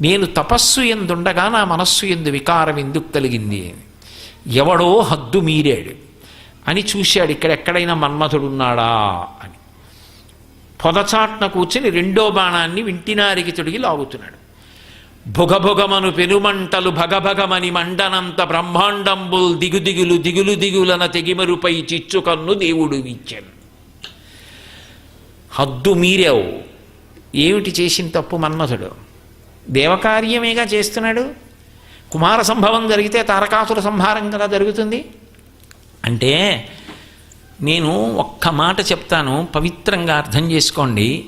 నేను తపస్సు ఎందుండగా నా మనస్సు ఎందు వికారం ఎందుకు కలిగింది? అని ఎవడో హద్దు మీరాడు. అని చూశాడు ఇక్కడ ఎక్కడైనా మన్మథుడున్నాడా అని. పొదచాట్న కూర్చుని రెండో బాణాన్ని వింటినారికి తొడిగి లాగుతున్నాడు. భుగభుగమను పెనుమంటలు భగభగమని మండనంత బ్రహ్మాండంబుల్ దిగుదిగులు దిగులు దిగులన తెగిమరుపై చిచ్చుకన్ను దేవుడు ఇచ్చాను హద్దు మీరావు. ఏమిటి చేసిన తప్పు మన్మథుడు దేవకార్యమేగా చేస్తున్నాడు? కుమార సంభవం జరిగితే తారకాసుర సంహారం కదా జరుగుతుంది? అంటే నేను ఒక్క మాట చెప్తాను పవిత్రంగా అర్థం చేసుకోండి.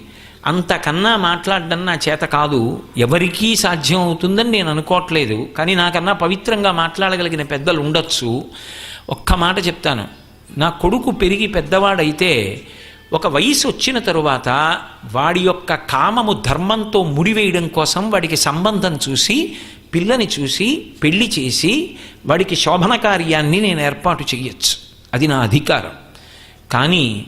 అంతకన్నా మాట్లాడడం నా చేత కాదు. ఎవరికీ సాధ్యం అవుతుందని నేను అనుకోవట్లేదు. కానీ నాకన్నా పవిత్రంగా మాట్లాడగలిగిన పెద్దలు ఉండొచ్చు. ఒక్క మాట చెప్తాను. నా కొడుకు పెరిగి పెద్దవాడైతే ఒక వయసు వచ్చిన తరువాత వాడి యొక్క కామము ధర్మంతో ముడివేయడం కోసం వాడికి సంబంధం చూసి పిల్లని చూసి పెళ్ళి చేసి వాడికి శోభన కార్యాన్ని నేను ఏర్పాటు చేయొచ్చు అది నా అధికారం. కానీ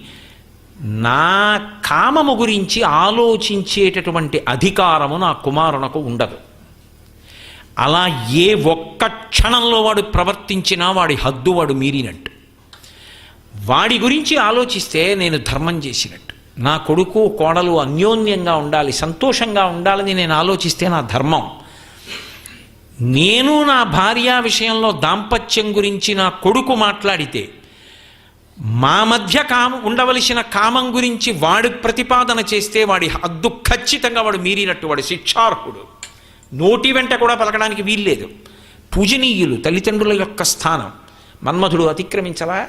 నా కామము గురించి ఆలోచించేటటువంటి అధికారము నా కుమారునకు ఉండదు. అలా ఏ ఒక్క క్షణంలో వాడు ప్రవర్తించినా వాడి హద్దు వాడు మీరినట్టు. వాడి గురించి ఆలోచిస్తే నేను ధర్మం చేసినట్టు. నా కొడుకు కోడలు అన్యోన్యంగా ఉండాలి సంతోషంగా ఉండాలని నేను ఆలోచిస్తే నా ధర్మం. నేను నా భార్య విషయంలో దాంపత్యం గురించి నా కొడుకు మాట్లాడితే మా మధ్య కామ ఉండవలసిన కామం గురించి వాడు ప్రతిపాదన చేస్తే వాడి హద్దు ఖచ్చితంగా వాడు మీరినట్టు వాడు శిక్షార్హుడు. నోటి వెంట కూడా పలకడానికి వీల్లేదు. పూజనీయులు తల్లిదండ్రుల యొక్క స్థానం. మన్మధుడు అతిక్రమించలా?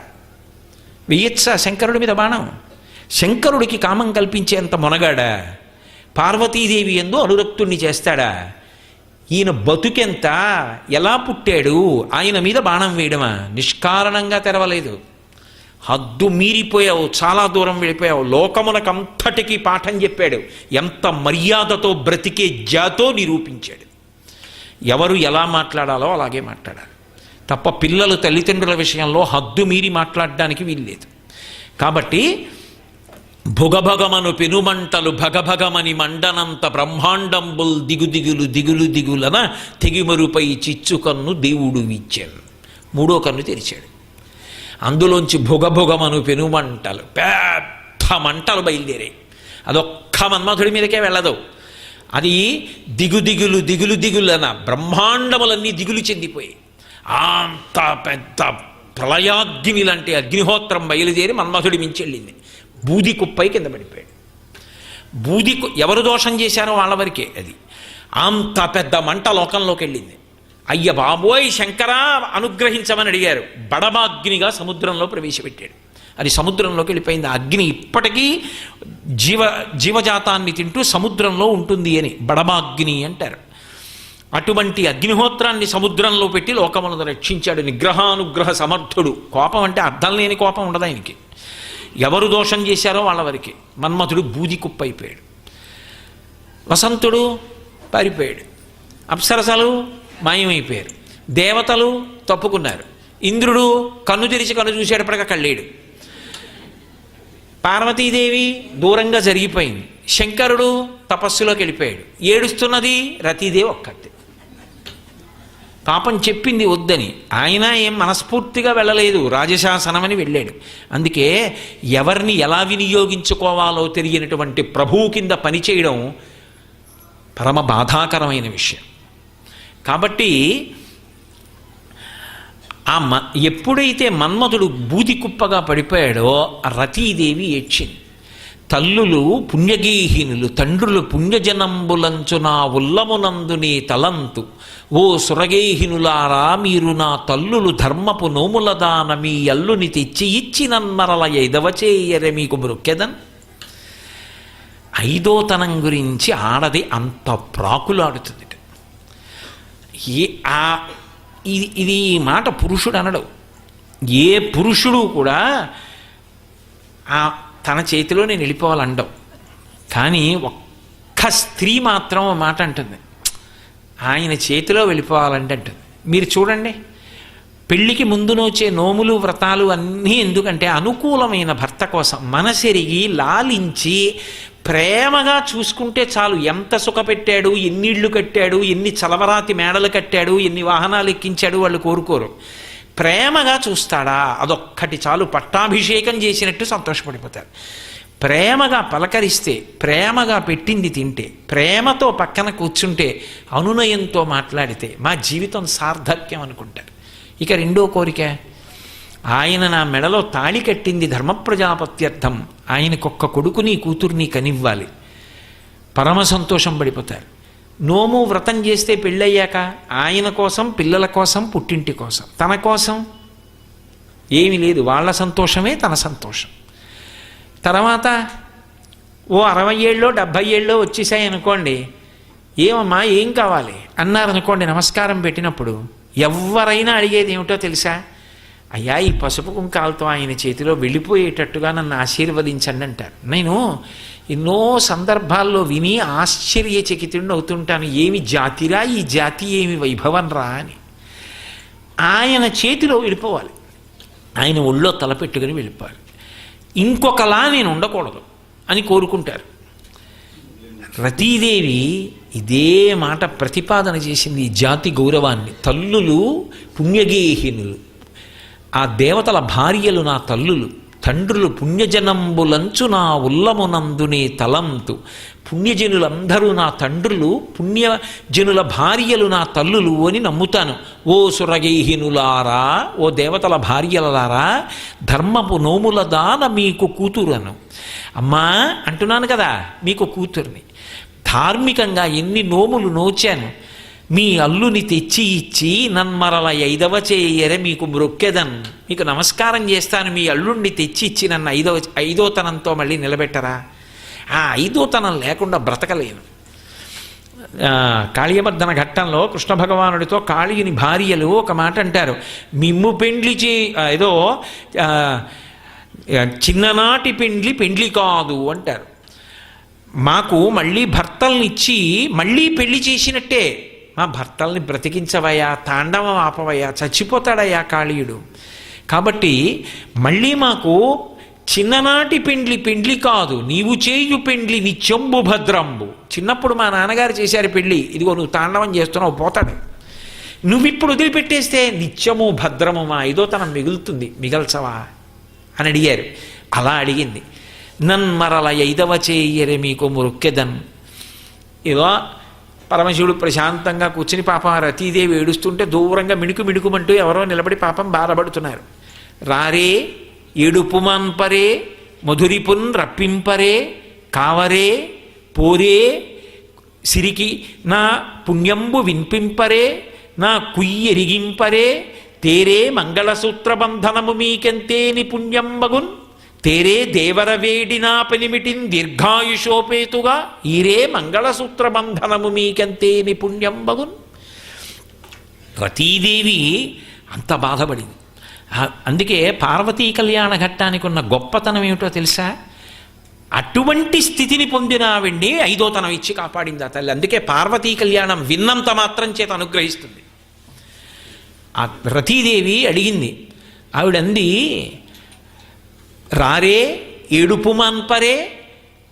వెయ్యొచ్చా శంకరుడి మీద బాణం. శంకరుడికి కామం కల్పించేంత మొనగాడా? పార్వతీదేవి ఎందు అనురక్తుణ్ణి చేస్తాడా? ఈయన బతుకెంత? ఎలా పుట్టాడు? ఆయన మీద బాణం వేయడమా? నిష్కారణంగా తెరవలేదు. హద్దు మీరిపోయావు చాలా దూరం వెళ్ళిపోయావు. లోకమునకంతటికీ పాఠం చెప్పాడు. ఎంత మర్యాదతో బ్రతికే జాతో నిరూపించాడు. ఎవరు ఎలా మాట్లాడాలో అలాగే మాట్లాడాలి. తప్ప పిల్లలు తల్లిదండ్రుల విషయంలో హద్దు మీరి మాట్లాడడానికి వీల్లేదు. కాబట్టి భుగభగమను పెనుమంటలు భగభగమని మండనంత బ్రహ్మాండంబుల్ దిగుదిగులు దిగులు దిగులన తెగిమరుపై చిచ్చుకన్ను దేవుడు ఇచ్చాడు మూడో కన్ను తెరిచాడు. అందులోంచి భుగభుగమను పెనుమంటలు పెద్ద మంటలు బయలుదేరాయి. అదొక్క మన్మథుడి మీదకే వెళ్ళదు. అది దిగుదిగులు దిగులు దిగులన బ్రహ్మాండములన్నీ దిగులు చెందిపోయాయి. అంత పెద్ద ప్రళయాగ్ని లాంటి అగ్నిహోత్రం బయలుదేరి మన్మథుడి మించి వెళ్ళింది బూది కుప్పై కింద పడిపోయాడు. బూది ఎవరు దోషం చేశారో వాళ్ళ వరకే అది. అంత పెద్ద మంట లోకంలోకి వెళ్ళింది. అయ్య బాబోయ్ శంకరా అనుగ్రహించమని అడిగారు. బడబాగ్నిగా సముద్రంలో ప్రవేశపెట్టాడు. అది సముద్రంలోకి వెళ్ళిపోయింది. అగ్ని ఇప్పటికీ జీవ జీవజాతాన్ని తింటూ సముద్రంలో ఉంటుంది అని బడబాగ్ని అంటారు. అటువంటి అగ్నిహోత్రాన్ని సముద్రంలో పెట్టి లోకములను రక్షించాడు నిగ్రహానుగ్రహ సమర్థుడు. కోపం అంటే అర్థం లేని కోపం ఉండదు ఆయనకి. ఎవరు దోషం చేశారో వాళ్ళ వరకే. మన్మథుడు బూది కుప్పైపోయాడు. వసంతుడు పారిపోయాడు. అప్సరసలు మాయమైపోయారు. దేవతలు తప్పుకున్నారు. ఇంద్రుడు కన్ను తెరిచి కన్ను చూసేటప్పటికీ కళ్ళేడు పార్వతీదేవి దూరంగా జరిగిపోయింది. శంకరుడు తపస్సులోకి వెళ్ళిపోయాడు. ఏడుస్తున్నది రతీదేవి ఒక్కతే. పాపం చెప్పింది వద్దని. ఆయన ఏం మనస్ఫూర్తిగా వెళ్ళలేదు రాజశాసనమని వెళ్ళాడు. అందుకే ఎవరిని ఎలా వినియోగించుకోవాలో తెలియనటువంటి ప్రభువు కింద పనిచేయడం పరమ బాధాకరమైన విషయం. కాబట్టి ఆ మ ఎప్పుడైతే మన్మధుడు బూది కుప్పగా పడిపోయాడో రతీదేవి ఏడ్చింది. తల్లులు పుణ్యగేహినులు తండ్రులు పుణ్యజనంబులంచు నా ఉల్లమునందు నీ తలంతు. ఓ సురగేహినులారా మీరు నా తల్లులు ధర్మపు నోముల దాన మీ అల్లుని తెచ్చి ఇచ్చినన్నరల ఎదవచేయరే మీకు బ్రొక్కెదన్ ఐదోతనం గురించి ఆడది అంత ప్రాకులాడుతుంది ఏ ఆ ఇది ఇది ఈ మాట పురుషుడు అనడు ఏ పురుషుడు కూడా ఆ తన చేతిలో నేను వెళ్ళిపోవాలండవు కానీ ఒక్క స్త్రీ మాత్రం మాట అంటుంది. ఆయన చేతిలో వెళ్ళిపోవాలంటే అంటుంది. మీరు చూడండి పెళ్ళికి ముందు నోచే నోములు వ్రతాలు అన్నీ ఎందుకంటే అనుకూలమైన భర్త కోసం మనసెరిగి లాలించి ప్రేమగా చూసుకుంటే చాలు. ఎంత సుఖపెట్టాడు ఎన్ని ఇళ్ళు కట్టాడు ఎన్ని చలవరాతి మేడలు కట్టాడు ఎన్ని వాహనాలు ఎక్కించాడు వాళ్ళు కోరుకోరు. ప్రేమగా చూస్తాడా? అదొక్కటి చాలు. పట్టాభిషేకం చేసినట్టు సంతోషపడిపోతారు ప్రేమగా పలకరిస్తే ప్రేమగా పెట్టింది తింటే ప్రేమతో పక్కన కూర్చుంటే అనునయంతో మాట్లాడితే మా జీవితం సార్థక్యం అనుకుంటారు ఇక రెండో కోరిక ఆయన నా మెడలో తాళి కట్టింది ధర్మప్రజాపత్యర్థం. ఆయనకొక్క కొడుకుని కూతుర్ని కనివ్వాలి. పరమ సంతోషం పడిపోతారు. నోము వ్రతం చేస్తే పెళ్ళయ్యాక ఆయన కోసం పిల్లల కోసం పుట్టింటి కోసం. తన కోసం ఏమీ లేదు. వాళ్ళ సంతోషమే తన సంతోషం. తర్వాత ఓ అరవై ఏళ్ళలో డెబ్భై ఏళ్ళలో వచ్చేసాయి అనుకోండి. ఏమమ్మా ఏం కావాలి? అన్నారనుకోండి నమస్కారం పెట్టినప్పుడు ఎవరైనా అడిగేది ఏమిటో తెలుసా? అయ్యా ఈ పసుపు కుంకాలతో ఆయన చేతిలో వెళ్ళిపోయేటట్టుగా నన్ను ఆశీర్వదించండి అంటారు. నేను ఎన్నో సందర్భాల్లో విని ఆశ్చర్యచకితుడిని అవుతుంటాను. ఏమి జాతిరా ఈ జాతి ఏమి వైభవం రా అని. ఆయన చేతిలో వెళ్ళిపోవాలి. ఆయన ఒళ్ళో తలపెట్టుకుని వెళ్ళిపోవాలి. ఇంకొకలా నేను ఉండకూడదు అని కోరుకుంటారు. రతీదేవి ఇదే మాట ప్రతిపాదన చేసింది ఈ జాతి గౌరవాన్ని. తల్లులు పుణ్యగేహినులు. ఆ దేవతల భార్యలు నా తల్లులు. తండ్రులు పుణ్యజనంబులంచు నా ఉల్లమునందునే తలంతు. పుణ్యజనులందరూ నా తండ్రులు పుణ్యజనుల భార్యలు నా తల్లులు అని నమ్ముతాను. ఓ సురగైహినులారా ఓ దేవతల భార్యలలారా ధర్మపు నోముల దాన మీకు కూతురను. అమ్మా అంటున్నాను కదా మీకు కూతుర్ని. ధార్మికంగా ఎన్ని నోములు నోచాను మీ అల్లుని తెచ్చి ఇచ్చి నన్మరల ఐదవ చేయరే మీకు మ్రొక్కెదన్ మీకు నమస్కారం చేస్తాను మీ అల్లుణ్ణి తెచ్చి ఇచ్చి నన్ను ఐదవ ఐదోతనంతో మళ్ళీ నిలబెట్టరా? ఆ ఐదోతనం లేకుండా బ్రతకలేను. ఆ, ఘట్టంలో కృష్ణ భగవానుడితో కాళీయుని భార్యలు ఒక మాట అంటారు. మిమ్ము పెండ్లి చే ఏదో చిన్ననాటి పెండ్లి పెండ్లి కాదు అంటారు. మాకు మళ్ళీ భర్తల్నిచ్చి మళ్ళీ పెళ్ళి చేసినట్టే. మా భర్తల్ని బ్రతికించవయ్యా తాండవం ఆపవయ్యా చచ్చిపోతాడయ్యా కాళీయుడు. కాబట్టి మళ్ళీ మాకు చిన్ననాటి పెండ్లి పెండ్లి కాదు నీవు చేయు పెండ్లి నిత్యంబు భద్రంబు. చిన్నప్పుడు మా నాన్నగారు చేశారు పెళ్ళి ఇదిగో నువ్వు తాండవం చేస్తున్నావు పోతాడు. నువ్విప్పుడు వదిలిపెట్టేస్తే నిత్యము భద్రము మా ఐదోతనం మిగులుతుంది మిగల్చవా? అని అడిగారు. అలా అడిగింది. నన్మరల ఐదవ చేయరే మీకు మురుక్కెదన్. ఏదో పరమశివుడు ప్రశాంతంగా కూర్చుని పాపం రతీదేవి ఏడుస్తుంటే దూరంగా మిణుకు మిణుకుమంటూ ఎవరో నిలబడి పాపం బాధపడుతున్నారు. రారే ఏడుపుమాన్పరే మధురిపున్ రప్పింపరే కావరే పోరే సిరికి నా పుణ్యంబు విన్పింపరే నా కుయ్యెరిగింపరే తేరే మంగళసూత్ర బంధనము మీకెంతేని పుణ్యంబగున్? తేరే దేవరవేడినా పనిమిటిన్ దీర్ఘాయుషోపేతుగా ఈరే మంగళసూత్ర బంధనము నిపుణ్యం బగున్ రతీదేవి అంత బాధపడింది. అందుకే పార్వతీ కళ్యాణ ఘట్టానికి ఉన్న గొప్పతనం ఏమిటో తెలుసా? అటువంటి స్థితిని పొందిన ఆవిడ్ని ఐదోతనం ఇచ్చి కాపాడింది ఆ తల్లి. అందుకే పార్వతీ కళ్యాణం విన్నంత మాత్రం చేత అనుగ్రహిస్తుంది. ఆ రతీదేవి అడిగింది ఆవిడంది రారే ఏడుపు మాన్పరే.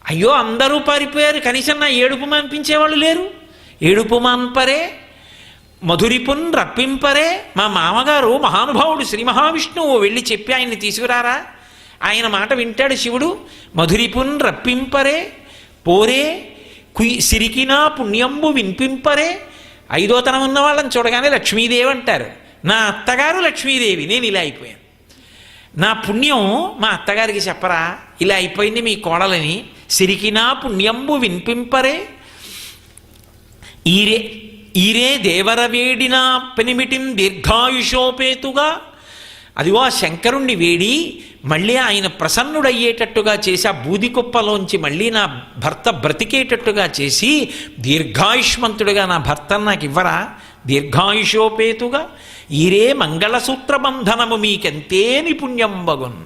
అయ్యో అందరూ పారిపోయారు. కనీసం నా ఏడుపు మాన్పించేవాళ్ళు లేరు. ఏడుపు మాన్పరే మధురిపున్ రప్పింపరే. మా మామగారు మహానుభావుడు శ్రీ మహావిష్ణువు వెళ్ళి చెప్పి ఆయన్ని తీసుకురారా? ఆయన మాట వింటాడు శివుడు. మధురిపున్ రప్పింపరే పోరే కుయి సిరికినా పుణ్యంబు వినిపింపరే. ఐదోతనం ఉన్న వాళ్ళని చూడగానే లక్ష్మీదేవి అంటారు. నా అత్తగారు లక్ష్మీదేవి నేను ఇలా అయిపోయాను. నా పుణ్యం మా అత్తగారికి చెప్పరా? ఇలా అయిపోయింది మీ కోడలని. సిరికినా పుణ్యంబు వినిపింపరే. ఈరే ఈరే దేవర వేడిన పెనిమిటిం దీర్ఘాయుషోపేతుగా అదిగో ఆ శంకరుణ్ణి వేడి మళ్ళీ ఆయన ప్రసన్నుడయ్యేటట్టుగా చేసి ఆ బూది కుప్పలోంచి మళ్ళీ నా భర్త బ్రతికేటట్టుగా చేసి దీర్ఘాయుష్మంతుడిగా నా భర్తను నాకు ఇవ్వరా? దీర్ఘాయుషోపేతుగా ఈరే మంగళసూత్ర బంధనము మీకెంతే నిపుణ్యం బగున్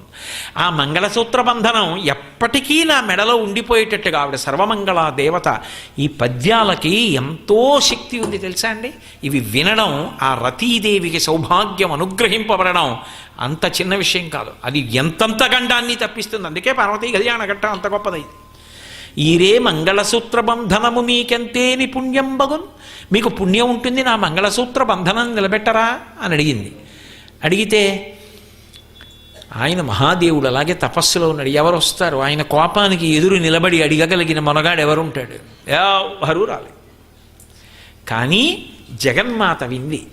ఆ మంగళసూత్ర బంధనం ఎప్పటికీ నా మెడలో ఉండిపోయేటట్టుగా ఆవిడ సర్వమంగళ దేవత. ఈ పద్యాలకి ఎంతో శక్తి ఉంది తెలుసా అండి? ఇవి వినడం ఆ రతీదేవికి సౌభాగ్యం అనుగ్రహింపబడడం అంత చిన్న విషయం కాదు. అది ఎంతంత గండాన్ని తప్పిస్తుంది. అందుకే పార్వతీ కళ్యాణ ఘట్టం అంత గొప్పదైంది. ఈరే మంగళసూత్ర బంధనము మీకెంతే పుణ్యం బగున్? మీకు పుణ్యం ఉంటుంది నా మంగళసూత్ర బంధనం నిలబెట్టరా? అని అడిగింది. అడిగితే ఆయన మహాదేవుడు అలాగే తపస్సులో ఉన్నాడు. ఎవరు వస్తారు ఆయన కోపానికి ఎదురు నిలబడి అడిగగలిగిన మనగాడు ఎవరుంటాడు ఎవరు రాలే. కానీ జగన్మాత వింది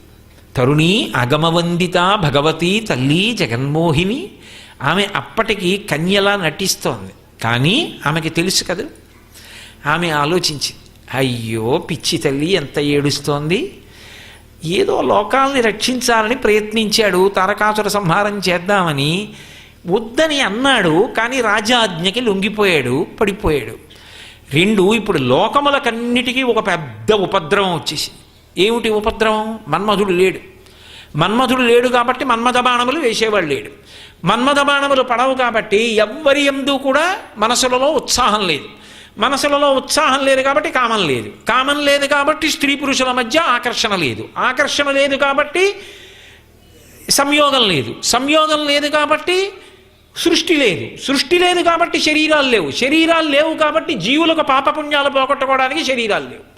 తరుణి అగమవందిత భగవతి తల్లి జగన్మోహిని ఆమె అప్పటికి కన్యలా నటిస్తోంది. కానీ ఆమెకి తెలుసు కదా. ఆమె ఆలోచించింది అయ్యో పిచ్చి తల్లి ఎంత ఏడుస్తోంది. ఏదో లోకాల్ని రక్షించాలని ప్రయత్నించాడు తారకాసుర సంహారం చేద్దామని వద్దని అన్నాడు కానీ రాజాజ్ఞకి లొంగిపోయాడు పడిపోయాడు. రెండు ఇప్పుడు లోకములకన్నిటికీ ఒక పెద్ద ఉపద్రవం వచ్చేసింది. ఏమిటి ఉపద్రవం? మన్మధుడు లేడు. మన్మధుడు లేడు కాబట్టి మన్మథ బాణములు వేసేవాడు లేడు. మన్మథబాణములు పడవు కాబట్టి ఎవ్వరి ఎందు కూడా మనసులలో ఉత్సాహం లేదు. మనసులలో ఉత్సాహం లేదు కాబట్టి కామం లేదు. కామం లేదు కాబట్టి స్త్రీ పురుషుల మధ్య ఆకర్షణ లేదు. ఆకర్షణ లేదు కాబట్టి సంయోగం లేదు. సంయోగం లేదు కాబట్టి సృష్టి లేదు. సృష్టి లేదు కాబట్టి శరీరాలు లేవు. శరీరాలు లేవు కాబట్టి జీవులకు పాపపుణ్యాలు పోగొట్టుకోవడానికి శరీరాలు లేవు.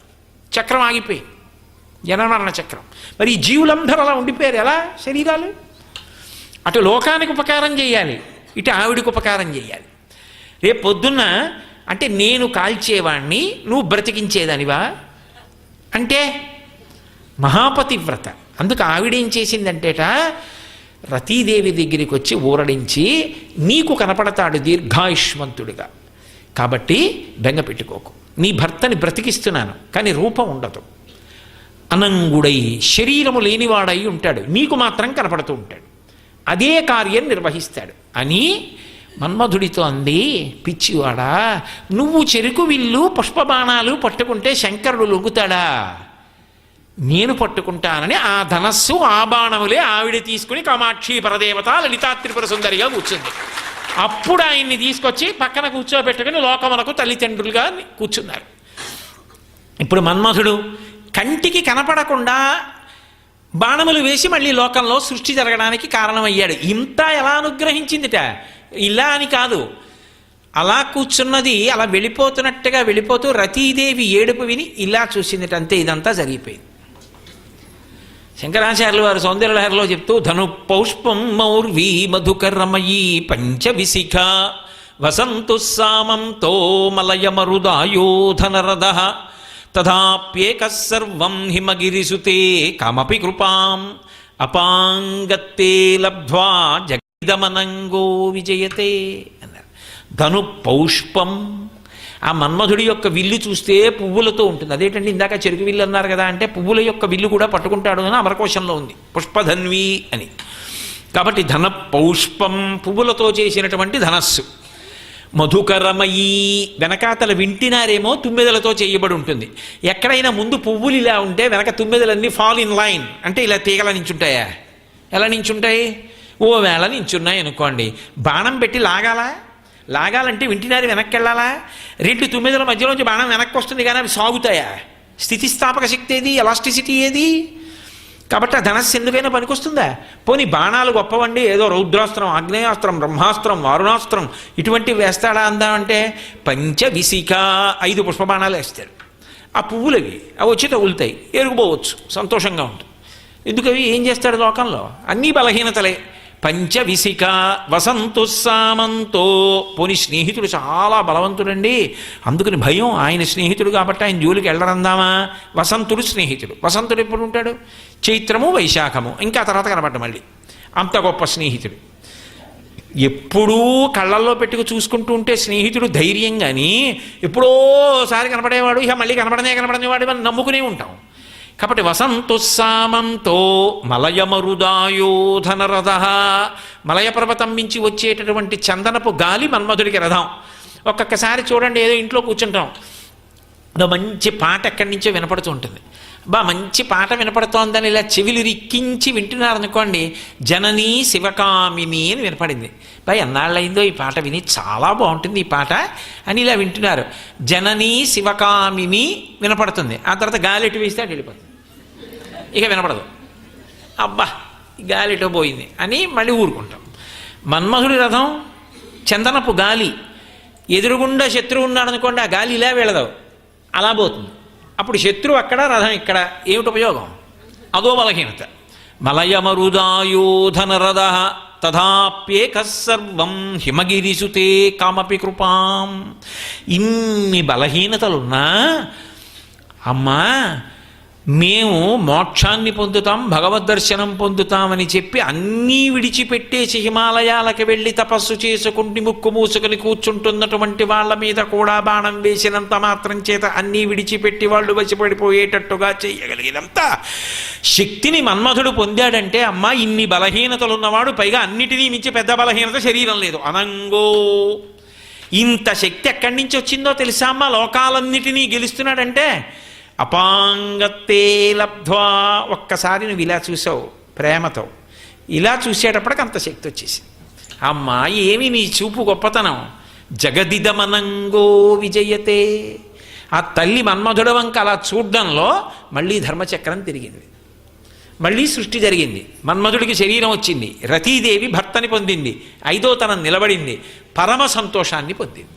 చక్రం ఆగిపోయి జనమరణ చక్రం. మరి ఈ జీవులందరూ అలా ఉండిపోయారు ఎలా? శరీరాలు? అటు లోకానికి ఉపకారం చేయాలి ఇటు ఆవిడికి ఉపకారం చేయాలి. రేపు పొద్దున్న అంటే నేను కాల్చేవాణ్ణి నువ్వు బ్రతికించేదానివా? అంటే మహాపతివ్రత. అందుకు ఆవిడేం చేసిందంటేట రతీదేవి దగ్గరికి వచ్చి ఊరడించి నీకు కనపడతాడు దీర్ఘాయుష్మంతుడిగా. కాబట్టి బెంగ పెట్టుకోకు. నీ భర్తని బ్రతికిస్తున్నాను కానీ రూపం ఉండదు. అనంగుడై శరీరము లేనివాడై ఉంటాడు. నీకు మాత్రం కనపడుతూ ఉంటాడు. అదే కార్యం నిర్వహిస్తాడు. అని మన్మధుడితో అంది పిచ్చివాడా నువ్వు చెరుకు విల్లు పుష్పబాణాలు పట్టుకుంటే శంకరుడు లొంగుతాడా? నేను పట్టుకుంటానని ఆ ధనస్సు ఆ బాణములే ఆవిడ తీసుకుని కామాక్షి పరదేవత లలితా త్రిపుర సుందరిగా కూర్చుంది. అప్పుడు ఆయన్ని తీసుకొచ్చి పక్కన కూర్చోబెట్టుకుని లోకములకు తల్లిదండ్రులుగా కూర్చున్నారు. ఇప్పుడు మన్మధుడు కంటికి కనపడకుండా బాణములు వేసి మళ్ళీ లోకంలో సృష్టి జరగడానికి కారణమయ్యాడు. ఇంత ఎలా అనుగ్రహించిందిట? ఇలా అని కాదు. అలా కూర్చున్నది అలా వెళ్ళిపోతున్నట్టుగా వెళ్ళిపోతూ రతీదేవి ఏడుపు విని ఇలా చూసిందిట అంతే ఇదంతా జరిగిపోయింది. శంకరాచార్యులు వారు సౌందర్యలహరిలో చెప్తూ ధను పౌష్పం మౌర్వీ మధుకరమయీ పంచవిశిఖ వసంతు సామంతో మలయమరుదాయోధనరద తథాప్యేకసర్వం హిమగిరిసుతే కమపి కృపాం. అపాంగత్తే లబ్ధ్వా జగదమనంగో విజయతే అన్నారు. ధను పౌష్పం ఆ మన్మధుడి యొక్క విల్లు చూస్తే పువ్వులతో ఉంటుంది. అదేంటండి ఇందాక చెరుకు విల్లు అన్నారు కదా అంటే పువ్వుల యొక్క విల్లు కూడా పట్టుకుంటాడు అని అమరకోశంలో ఉంది. పుష్పధన్వి అని. కాబట్టి ధన పౌష్పం పువ్వులతో చేసినటువంటి ధనస్సు. మధుకరమయీ వెనకాతల వింటినారేమో తుమ్మెదలతో చేయబడి ఉంటుంది. ఎక్కడైనా ముందు పువ్వులు ఇలా ఉంటే వెనక తుమ్మెదలన్నీ ఫాల్ ఇన్ లైన్ అంటే ఇలా తీగల నించుంటాయా? ఎలా నించుంటాయి? ఓ వేళ నించున్నాయి అనుకోండి. బాణం పెట్టి లాగాలా? లాగాలంటే వింటినారి వెనక్కి వెళ్ళాలా రెండు తుమ్మెదల మధ్యలోంచి బాణం వెనక్కి వస్తుంది కానీ అవి సాగుతాయా? స్థితిస్థాపక శక్తి ఏది? ఎలాస్టిసిటీ ఏది? కాబట్టి ఆ ధనస్సు ఎందుకైనా పనికొస్తుందా? పోనీ బాణాలు గొప్పవండి ఏదో రౌద్రాస్త్రం ఆగ్నేయాస్త్రం బ్రహ్మాస్త్రం వారుణాస్త్రం ఇటువంటివి వేస్తాడా అందామంటే? పంచవిసిక ఐదు పుష్పబాణాలు వేస్తాడు ఆ పువ్వులవి అవి వచ్చి తగులుతాయి ఎరుగుపోవచ్చు సంతోషంగా ఉంటుంది. ఎందుకవి? ఏం చేస్తాడు లోకంలో? అన్నీ బలహీనతలే పంచవిసిక వసంతు సామంతో. పోని స్నేహితుడు చాలా బలవంతుడండి. అందుకని భయం ఆయన స్నేహితుడు కాబట్టి ఆయన జోలికి వెళ్ళరందామా? వసంతుడు స్నేహితుడు. వసంతుడు ఎప్పుడు ఉంటాడు? చైత్రము వైశాఖము. ఇంకా తర్వాత కనబడ్డ మళ్ళీ. అంత గొప్ప స్నేహితుడు. ఎప్పుడూ కళ్ళల్లో పెట్టుకు చూసుకుంటూ ఉంటే స్నేహితుడు ధైర్యం కానీ ఎప్పుడోసారి కనపడేవాడు ఇక మళ్ళీ కనపడనే కనపడనేవాడు అని నమ్ముకునే ఉంటాం. కాబట్టి వసంతుస్సామంతో మలయమరుదాయోధనరథ మలయ పర్వతం మించి వచ్చేటటువంటి చందనపు గాలి మన్మధుడికి రథం. ఒక్కొక్కసారి చూడండి ఏదో ఇంట్లో కూర్చుంటాం. ఏదో మంచి పాట ఎక్కడి నుంచో వినపడుతూ ఉంటుంది. బా మంచి పాట వినపడుతోందని ఇలా చెవిలు రిక్కించి వింటున్నారనుకోండి జననీ శివకామిని అని వినపడింది. బా ఎన్నాళ్ళైందో ఈ పాట విని చాలా బాగుంటుంది ఈ పాట అని ఇలా వింటున్నారు. జననీ శివకామిని వినపడుతుంది. ఆ తర్వాత గాలి ఎటు వేస్తే అటు వెళ్ళిపోతుంది. ఇక వినపడదు. అబ్బా ఈ గాలి ఎటో పోయింది అని మళ్ళీ ఊరుకుంటాం. మన్మధుడి రథం చందనపు గాలి. ఎదురుగుండా శత్రువు ఉన్నాడనుకోండి ఆ గాలి ఇలా వెళ్ళదు. అలా పోతుంది. అప్పుడు శత్రువు అక్కడ రథం ఇక్కడ. ఏమిటి ఉపయోగం? అదో బలహీనత. మలయమరుదాయోధనరథ తథాప్యేక సర్వం హిమగిరిసుతే కామపి కృపాం. ఇన్ని బలహీనతలున్నా అమ్మా మేము మోక్షాన్ని పొందుతాం భగవద్ దర్శనం పొందుతామని చెప్పి అన్నీ విడిచిపెట్టేసి హిమాలయాలకు వెళ్ళి తపస్సు చేసుకుంటూ ముక్కు మూసుకుని కూర్చుంటున్నటువంటి వాళ్ళ మీద కూడా బాణం వేసినంత మాత్రం చేత అన్నీ విడిచిపెట్టి వాళ్ళు వశపడిపోయేటట్టుగా చేయగలిగినంత శక్తిని మన్మధుడు పొందాడంటే అమ్మా ఇన్ని బలహీనతలు ఉన్నవాడు పైగా అన్నిటినీ మించి పెద్ద బలహీనత శరీరం లేదు. అనంగో! ఇంత శక్తి ఎక్కడి నుంచి వచ్చిందో తెలుసా అమ్మా? లోకాలన్నిటినీ గెలుస్తున్నాడంటే అపాంగత్తే లబ్ధ్వా. ఒక్కసారి నువ్వు ఇలా చూసావు ప్రేమతో. ఇలా చూసేటప్పటికి అంత శక్తి వచ్చేసింది. అమ్మా ఏమి నీ చూపు గొప్పతనం? జగదిదమనంగో విజయతే. ఆ తల్లి మన్మధుడ వంక అలా చూడడంలో మళ్ళీ ధర్మచక్రం తిరిగింది. మళ్ళీ సృష్టి జరిగింది. మన్మధుడికి శరీరం వచ్చింది. రతీదేవి భర్తని పొందింది. ఐదో తనం నిలబడింది. పరమ సంతోషాన్ని పొందింది.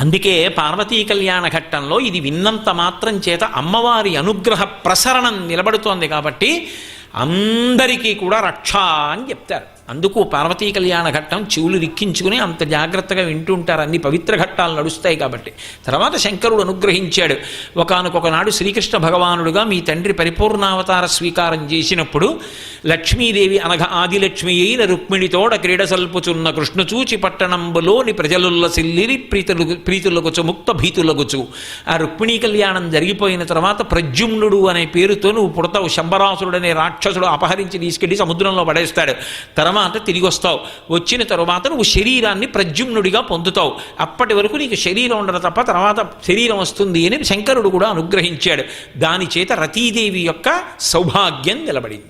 అందుకే పార్వతీ కళ్యాణ ఘట్టంలో ఇది విన్నంత మాత్రం చేత అమ్మవారి అనుగ్రహ ప్రసరణం నిలబడుతోంది కాబట్టి అందరికీ కూడా రక్ష అని చెప్తారు. అందుకు పార్వతీ కళ్యాణ ఘట్టం చెవులు రిక్కించుకుని అంత జాగ్రత్తగా వింటుంటారు. అన్ని పవిత్ర ఘట్టాలు నడుస్తాయి కాబట్టి. తర్వాత శంకరుడు అనుగ్రహించాడు. ఒకనకొకనాడు శ్రీకృష్ణ భగవానుడుగా మీ తండ్రి పరిపూర్ణావతార స్వీకారం చేసినప్పుడు లక్ష్మీదేవి అనగా ఆదిలక్ష్మి అయిన రుక్మిణితోడ క్రీడసల్పుచున్న కృష్ణ కృష్ణచూచి పట్టణంబులోని ప్రజలుల్ల సిల్లిరి ప్రీతులు ప్రీతులగుచు ముక్త భీతులగుచు. ఆ రుక్మిణీ కళ్యాణం జరిగిపోయిన తర్వాత ప్రద్యుమ్నుడు అనే పేరుతో నువ్వు పుడతావు శంబరాసురుడు అనే రాక్షసుడు అపహరించి తీసుకెళ్ళి సముద్రంలో పడేస్తాడు. తర్వాత తిరిగి వస్తావు. వచ్చిన తర్వాత నువ్వు శరీరాన్ని ప్రద్యుమ్నుడిగా పొందుతావు. అప్పటి వరకు నీకు శరీరం ఉండదు తప్ప తర్వాత శరీరం వస్తుంది అని శంకరుడు కూడా అనుగ్రహించాడు. దాని చేత రతీదేవి యొక్క సౌభాగ్యం నిలబడింది.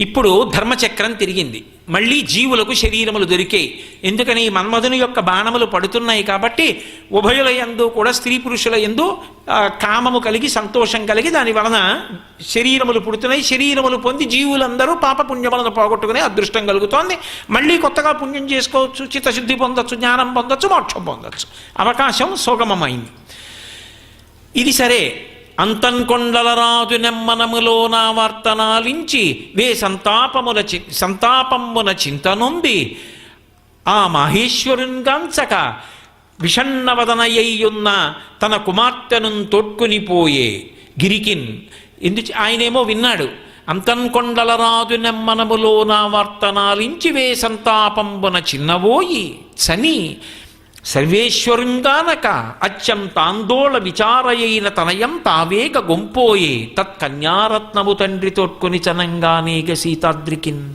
ఇప్పుడు ధర్మచక్రం తిరిగింది. మళ్ళీ జీవులకు శరీరములు దొరికాయి ఎందుకని మన్మధుని యొక్క బాణములు పడుతున్నాయి కాబట్టి ఉభయుల ఎందు కూడా స్త్రీ పురుషుల ఎందు కామము కలిగి సంతోషం కలిగి దాని వలన శరీరములు పుడుతున్నాయి. శరీరములు పొంది జీవులందరూ పాప పుణ్యములను పోగొట్టుకునే అదృష్టం కలుగుతోంది. మళ్ళీ కొత్తగా పుణ్యం చేసుకోవచ్చు చిత్తశుద్ధి పొందొచ్చు జ్ఞానం పొందొచ్చు మోక్షం పొందొచ్చు. అవకాశం సుగమమైంది. ఇది సరే. అంతన్కొండలరాజు నెమ్మనములో నా వర్తనాలించి వే సంతాపముల చి సంతాపమున చింతనుంది. ఆ మహేశ్వరునిగాంచక విషణ్ణవదనయ్యున్న తన కుమార్తెను తొట్టుకునిపోయే గిరికిన్. ఎందు ఆయనేమో విన్నాడు అంతన్కొండలరాజు నెమ్మనములో నా వర్తనాలించి వే సంతాపంబున చిన్నవోయి చని సర్వేశ్వరుంగానక అచ్చం తాందోళ విచారయైన తనయం తావేగ గొంపోయే తత్కన్యారత్నము తండ్రి తొట్టుకుని చనంగానేగ సీతాద్రికిన్.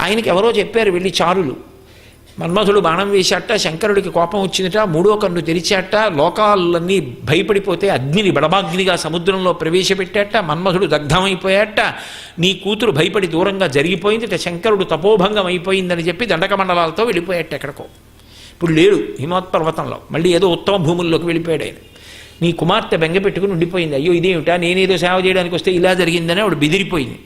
ఆయనకి ఎవరో చెప్పారు వెళ్ళి చారులు. మన్మధుడు బాణం వేశాట శంకరుడికి కోపం వచ్చిందట మూడో కన్ను తెరిచాట లోకాలన్నీ భయపడిపోతే అగ్నిని బడబాగ్నిగా సముద్రంలో ప్రవేశపెట్టాట మన్మధుడు దగ్ధమైపోయాట నీ కూతురు భయపడి దూరంగా జరిగిపోయింది శంకరుడు తపోభంగం అయిపోయిందని చెప్పి దండక మండలాలతో వెళ్ళిపోయాట ఎక్కడికో. ఇప్పుడు లేడు హిమోత్పర్వతంలో మళ్ళీ ఏదో ఉత్తమ భూముల్లోకి వెళ్ళిపోయాడు ఆయన. నీ కుమార్తె బెంగ పెట్టుకుని ఉండిపోయింది. అయ్యో ఇదేమిటా? నేనేదో సేవ చేయడానికి వస్తే ఇలా జరిగిందని ఆవిడ బెదిరిపోయింది.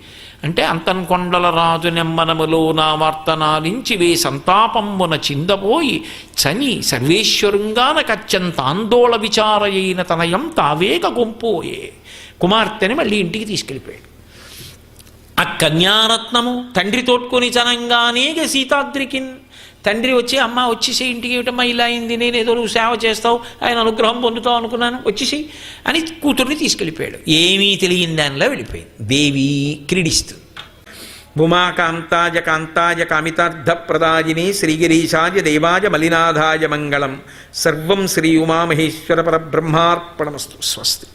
అంటే అంతన్కొండల రాజు నెమ్మనములో నా వార్తనాలించి వే సంతాపంబున చిందపోయి చని సర్వేశ్వరుంగాన కచ్చంత ఆందోళ విచారయైన తనయం తావేగ గుంపోయే కుమార్తెని మళ్ళీ ఇంటికి తీసుకెళ్ళిపోయాడు. ఆ కన్యారత్నము తండ్రి తోడ్కొని చనంగానే సీతాద్రికిన్ తండ్రి వచ్చి అమ్మ వచ్చేసి ఇంటికి ఏమిటమ్మా ఇలా అయింది? నేను ఏదో నువ్వు సేవ చేస్తావు ఆయన అనుగ్రహం పొందుతావు అనుకున్నాను. వచ్చేసి అని కూతుర్ని తీసుకెళ్ళిపోయాడు. ఏమీ తెలియని దానిలో వెళ్ళిపోయింది. దేవి క్రీడిస్తూ. కాంతాజ కాంతాయ కామితార్థప్రదాయిని శ్రీగిరీశాయ దేవాయ మలినాథాయ మంగళం. సర్వం శ్రీ ఉమామహేశ్వర పరబ్రహ్మార్పణమస్తు. స్వస్తి.